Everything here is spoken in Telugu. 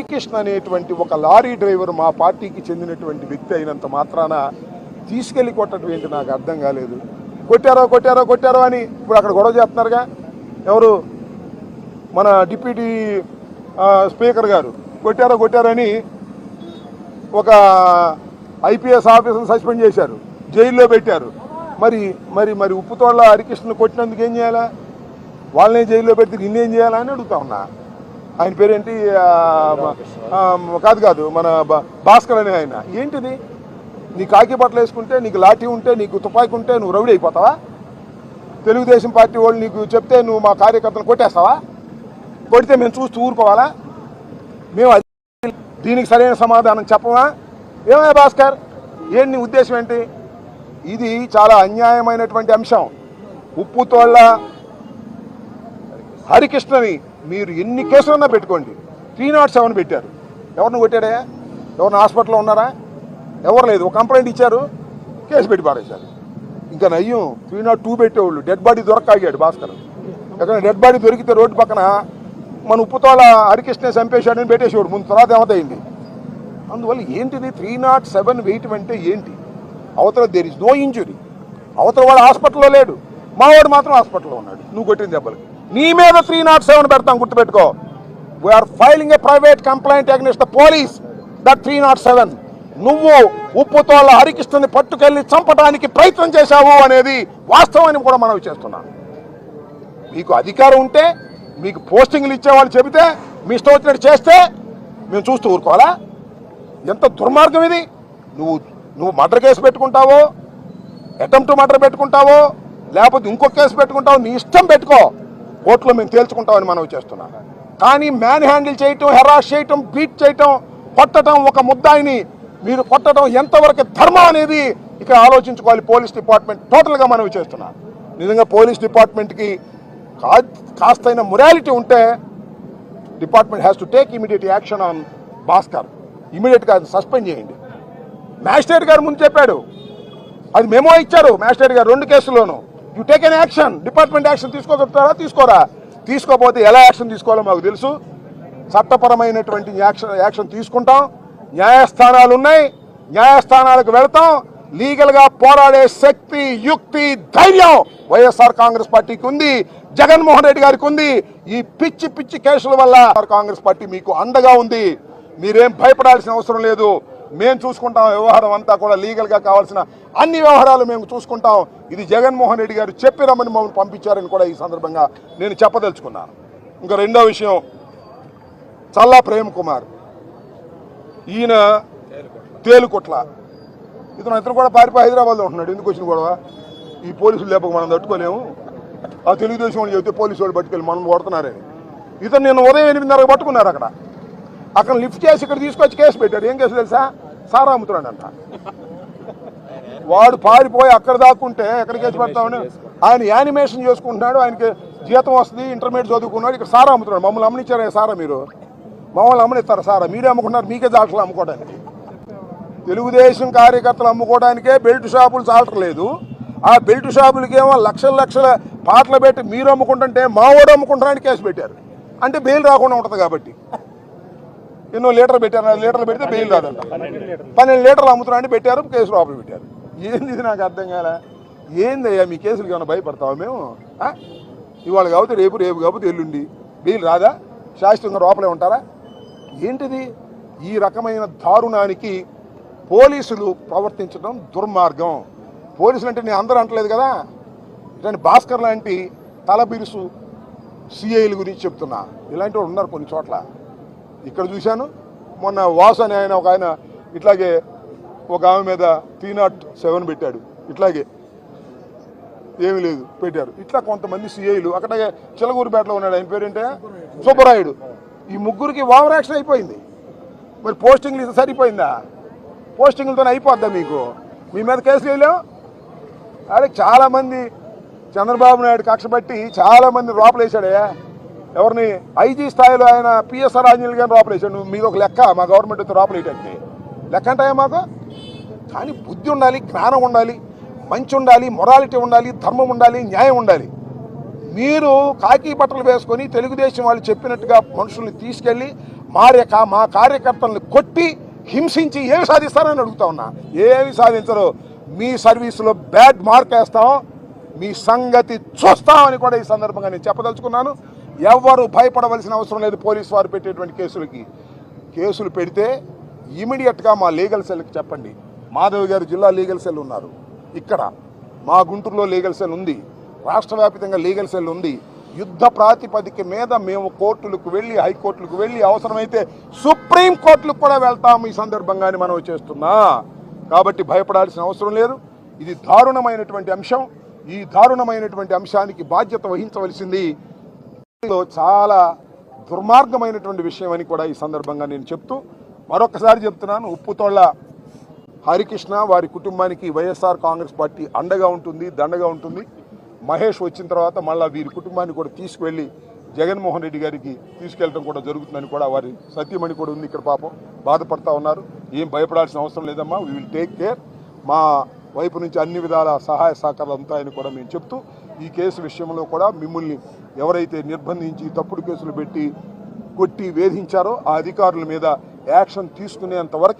శ్రీకృష్ణ అనేటువంటి ఒక లారీ డ్రైవర్ మా పార్టీకి చెందినటువంటి వ్యక్తి అయినంత మాత్రాన తీసుకెళ్ళి కొట్టడం ఏంటి నాకు అర్థం కాలేదు. కొట్టారో కొట్టారో కొట్టారో అని ఇప్పుడు అక్కడ గొడవ చేస్తున్నారుగా? ఎవరు? మన డిప్యూటీ స్పీకర్ గారు. కొట్టారో కొట్టారని ఒక ఐపీఎస్ ఆఫీసర్ని సస్పెండ్ చేశారు. జైల్లో పెట్టారు. మరి మరి మరి ఉప్పుతోళ్ళ హరికృష్ణ కొట్టినందుకు ఏం చేయాలా? వాళ్ళనే జైల్లో పెడితే నిన్నేం చేయాలా అని అడుగుతా ఉన్నా. ఆయన పేరేంటి? కాదు కాదు మన భాస్కర్ అనే ఆయన. ఏంటిది? నీ కాకి బట్టలు వేసుకుంటే నీకు లాఠీ ఉంటే నీకు తుపాకి ఉంటే నువ్వు రౌడీ అయిపోతావా? తెలుగుదేశం పార్టీ వాళ్ళు నీకు చెప్తే నువ్వు మా కార్యకర్తలు కొట్టేస్తావా? కొడితే మేము చూస్తూ ఊరుకోవాలా? మేము అది దీనికి సరైన సమాధానం చెప్పమా? ఏమయ్యా భాస్కర్? ఏంటి నీ ఉద్దేశం ఏంటి? ఇది చాలా అన్యాయమైనటువంటి అంశం. ఉప్పుతోళ్ళ హరికృష్ణని మీరు ఎన్ని కేసులన్నా పెట్టుకోండి. త్రీ నాట్ సెవెన్ పెట్టారు. ఎవరిని కొట్టాడా ఎవరిని హాస్పిటల్లో ఉన్నారా? ఎవరు లేదు. ఒక కంప్లైంట్ ఇచ్చారు. కేసు పెట్టి పారేశారు. ఇంకా నయ్యం త్రీ నాట్ టూ పెట్టేవాళ్ళు. డెడ్ బాడీ దొరకాగాడు భాస్కర్. ఎక్కడ డెడ్ బాడీ దొరికితే రోడ్డు పక్కన మన ఉప్పుతోళ హరికృష్ణ చంపేశాడని పెట్టేసేవాడు. ముందు తర్వాత ఏమతయింది అందువల్ల ఏంటిది? త్రీ నాట్ సెవెన్ వెయిట్ అంటే ఏంటి? అవతల దేర్ ఇస్ నో ఇంజురీ. అవతల వాడు హాస్పిటల్లో లేడు. మావాడు మాత్రం హాస్పిటల్లో ఉన్నాడు. నువ్వు కొట్టిన దెబ్బలకి. నీ మీద త్రీ నాట్ సెవెన్ పెడతాం గుర్తుపెట్టుకో. We are filing a private complaint against the police that three nought seven నువ్వు ఉప్పుతోళ్ళ హరికృష్ణని పట్టుకెళ్ళి చంపడానికి ప్రయత్నం చేశావు అనేది వాస్తవాన్ని కూడా మనం చేస్తున్నాను మీకు అధికారం ఉంటే మీకు పోస్టింగ్లు ఇచ్చేవాళ్ళు చెబితే మీ ఇష్టం వచ్చినట్టు చేస్తే మేము చూస్తూ ఊరుకోవాలా? ఎంత దుర్మార్గం ఇది? నువ్వు నువ్వు మర్డర్ కేసు పెట్టుకుంటావో అటెంప్ట్ మర్డర్ పెట్టుకుంటావో లేకపోతే ఇంకొక కేసు పెట్టుకుంటావో నీ ఇష్టం పెట్టుకో. కోర్టులో మేము తేల్చుకుంటామని మనం చేస్తున్నాం. కానీ మ్యాన్ హ్యాండిల్ చేయటం హెరాస్ చేయటం బీట్ చేయటం కొట్టడం ఒక ముద్దాయిని మీరు కొట్టడం ఎంతవరకు ధర్మం అనేది ఇక్కడ ఆలోచించుకోవాలి పోలీస్ డిపార్ట్మెంట్. టోటల్గా మనవి చేస్తున్నాం. నిజంగా పోలీస్ డిపార్ట్మెంట్కి కా కాస్తైన మొరాలిటీ ఉంటే department has to take immediate action on Bhaskar. ఇమీడియట్గా సస్పెండ్ చేయండి. మ్యాజిస్ట్రేట్ గారు ముందు చెప్పాడు. అది మేమో ఇచ్చారు మ్యాజిస్ట్రేట్ గారు రెండు కేసుల్లోనూ. You take an action department action తీసుకోగలుగుతారా? తీసుకోరా. తీసుకోకపోతే ఎలా యాక్షన్ తీసుకోవాలో మాకు తెలుసు. చట్టపరమైనటువంటి యాక్షన్ యాక్షన్ తీసుకుంటాం. న్యాయస్థానాలు ఉన్నాయి. న్యాయస్థానాలకు వెళతాం. లీగల్గా పోరాడే శక్తి యుక్తి ధైర్యం వైఎస్ఆర్ కాంగ్రెస్ పార్టీకి ఉంది. జగన్మోహన్ రెడ్డి గారికి ఉంది. ఈ పిచ్చి పిచ్చి కేసుల వల్ల కాంగ్రెస్ పార్టీ మీకు అండగా ఉంది. మీరేం భయపడాల్సిన అవసరం లేదు. మేము చూసుకుంటాం వ్యవహారం అంతా కూడా లీగల్గా కావాల్సిన అన్ని వ్యవహారాలు మేము చూసుకుంటాం. ఇది జగన్మోహన్ రెడ్డి గారు చెప్పి రమ్మని మమ్మల్ని పంపించారని కూడా ఈ సందర్భంగా నేను చెప్పదలుచుకున్నాను. ఇంకా రెండో విషయం చల్లా ప్రేమ్ కుమార్. ఈయన తేలుకొట్ల. ఇతను ఇతను కూడా పారిపోయి హైదరాబాద్లో ఉంటున్నాడు ఎందుకు వచ్చిన గొడవ? ఈ పోలీసులు లేపక మనం తట్టుకోలేము. ఆ తెలుగుదేశం వాళ్ళు చెబితే పోలీసు వాళ్ళు పట్టుకెళ్ళి మనం కొడుతున్నారని. ఇతను నేను ఉదయం ఎనిమిదిన్నరకు పట్టుకున్నారు అక్కడ. అక్కడ లిఫ్ట్ చేసి ఇక్కడ తీసుకొచ్చి కేసు పెట్టారు ఏం కేసు తెలుసా? సారా అమ్ముతున్నాడంట వాడు పారిపోయి అక్కడ దాక్కుంటే ఎక్కడ కేసు పెడతామని ఆయన యానిమేషన్ చేసుకుంటున్నాడు. ఆయనకి జీతం వస్తుంది ఇంటర్మీడియట్ చదువుకున్నాడు. ఇక్కడ సారా అమ్ముతున్నాడు మమ్మల్ని అమ్మనిచ్చారు సారా మీరు? మమ్మల్ని అమ్మనిస్తారు సారా? మీరే అమ్ముకున్నారు మీకే దాఖలు అమ్ముకోవడానికి. తెలుగుదేశం కార్యకర్తలు అమ్ముకోవడానికే బెల్ట్ షాపులు చాలట్లేదు ఆ బెల్ట్ షాపులకేమో లక్షల లక్షల పాటలు పెట్టి మీరు అమ్ముకుంటుంటే మావోడు అమ్ముకుంటారని కేసు పెట్టారు. అంటే బెయిల్ రాకుండా ఉంటుంది కాబట్టి. ఎన్నో లీటర్ పెట్టారు లీటర్లు పెడితే బెయిల్ రాదంట. పన్నెండు లీటర్లు. అమ్ముతున్నారని పెట్టారు కేసు లోపల పెట్టారు. ఏంది ఇది నాకు అర్థం కాలే? ఏందయ్యా మీ కేసులకి ఏమైనా భయపడతావా మేము? ఇవాళ కాబట్టి రేపు రేపు కాబట్టి ఎల్లుండి. బెయిల్ రాదా? శాశ్వతంగా లోపలే ఉంటారా? ఏంటిది? ఈ రకమైన దారుణానికి పోలీసులు ప్రవర్తించడం దుర్మార్గం. పోలీసులు అంటే నేను అందరూ అంటలేదు కదా? ఇలాంటి భాస్కర్ లాంటి తలబిరుసు సిఐల గురించి చెప్తున్నా. ఇలాంటి వాళ్ళు ఉన్నారు కొన్ని చోట్ల. ఇక్కడ చూశాను. మొన్న వాసు అని ఆయన ఒక ఆయన ఇట్లాగే ఒక ఆమె మీద త్రీ నాట్ సెవెన్ పెట్టాడు. ఇట్లాగే. ఏమీ లేదు పెట్టారు. ఇట్లా కొంతమంది సిఐలు అక్కడ చిలగూరుపేటలో ఉన్నాడు. ఆయన పేరేంటే? సుబ్బరాయుడు. ఈ ముగ్గురికి ఓవర్ యాక్షన్ అయిపోయింది. మరి పోస్టింగ్లు ఇది సరిపోయిందా? పోస్టింగ్లతో అయిపోద్దా మీకు? మీ మీద కేసు వేయలేం అదే చాలామంది చంద్రబాబు నాయుడు కక్షపట్టి చాలామంది లోపలేశాడే ఎవరిని ఐజీ స్థాయిలో ఆయన పిఎస్ఆర్ ఆంజనేయులు గారిని రాపలేసాడు మీద ఒక లెక్క మా గవర్నమెంట్ అయితే లోపలేటంటే లెక్క అంటాయా మాకు? కానీ బుద్ధి ఉండాలి జ్ఞానం ఉండాలి మంచి ఉండాలి మొరాలిటీ ఉండాలి ధర్మం ఉండాలి న్యాయం ఉండాలి. మీరు కాకి బట్టలు వేసుకొని తెలుగుదేశం వాళ్ళు చెప్పినట్టుగా మనుషుల్ని తీసుకెళ్ళి మారే కా మా కార్యకర్తలను కొట్టి హింసించి ఏమి సాధిస్తారని అడుగుతా ఉన్నా. ఏమి సాధించరు? మీ సర్వీసులో బ్యాడ్ మార్క్ వేస్తాం మీ సంగతి చూస్తామని కూడా ఈ సందర్భంగా నేను చెప్పదలుచుకున్నాను. ఎవరు భయపడవలసిన అవసరం లేదు పోలీసు వారు పెట్టేటువంటి కేసులకి. కేసులు పెడితే ఇమీడియట్గా మా లీగల్ సెల్కి చెప్పండి. మాధవ్ గారు జిల్లా లీగల్ సెల్ ఉన్నారు. ఇక్కడ మా గుంటూరులో లీగల్ సెల్ ఉంది. రాష్ట్ర వ్యాప్తంగా లీగల్ సెల్ ఉంది. యుద్ధ ప్రాతిపదిక మీద మేము కోర్టులకు వెళ్ళి హైకోర్టులకు వెళ్ళి అవసరమైతే సుప్రీం కోర్టులకు కూడా వెళ్తాము ఈ సందర్భంగానే మనం చేస్తున్నా. కాబట్టి భయపడాల్సిన అవసరం లేదు. ఇది దారుణమైనటువంటి అంశం. ఈ దారుణమైనటువంటి అంశానికి బాధ్యత వహించవలసింది చాలా దుర్మార్గమైనటువంటి విషయం అని కూడా ఈ సందర్భంగా నేను చెప్తూ మరొకసారి చెప్తున్నాను. ఉప్పుతోళ్ళ హరికృష్ణ వారి కుటుంబానికి వైఎస్ఆర్ కాంగ్రెస్ పార్టీ అండగా ఉంటుంది దండగా ఉంటుంది. మహేష్ వచ్చిన తర్వాత మళ్ళీ వీరి కుటుంబాన్ని కూడా తీసుకువెళ్ళి జగన్మోహన్ రెడ్డి గారికి తీసుకెళ్ళడం కూడా జరుగుతుందని కూడా వారి సత్యమణి కూడా ఉంది ఇక్కడ పాపం. బాధపడతా ఉన్నారు. ఏం భయపడాల్సిన అవసరం లేదమ్మా. వీ విల్ టేక్ కేర్ మా వైపు నుంచి అన్ని విధాల సహాయ సహకారాలు ఉంటాయని కూడా మేము చెప్తూ ఈ కేసు విషయంలో కూడా మిమ్మల్ని ఎవరైతే నిర్బంధించి తప్పుడు కేసులు పెట్టి కొట్టి వేధించారో ఆ అధికారుల మీద యాక్షన్ తీసుకునేంత వరకు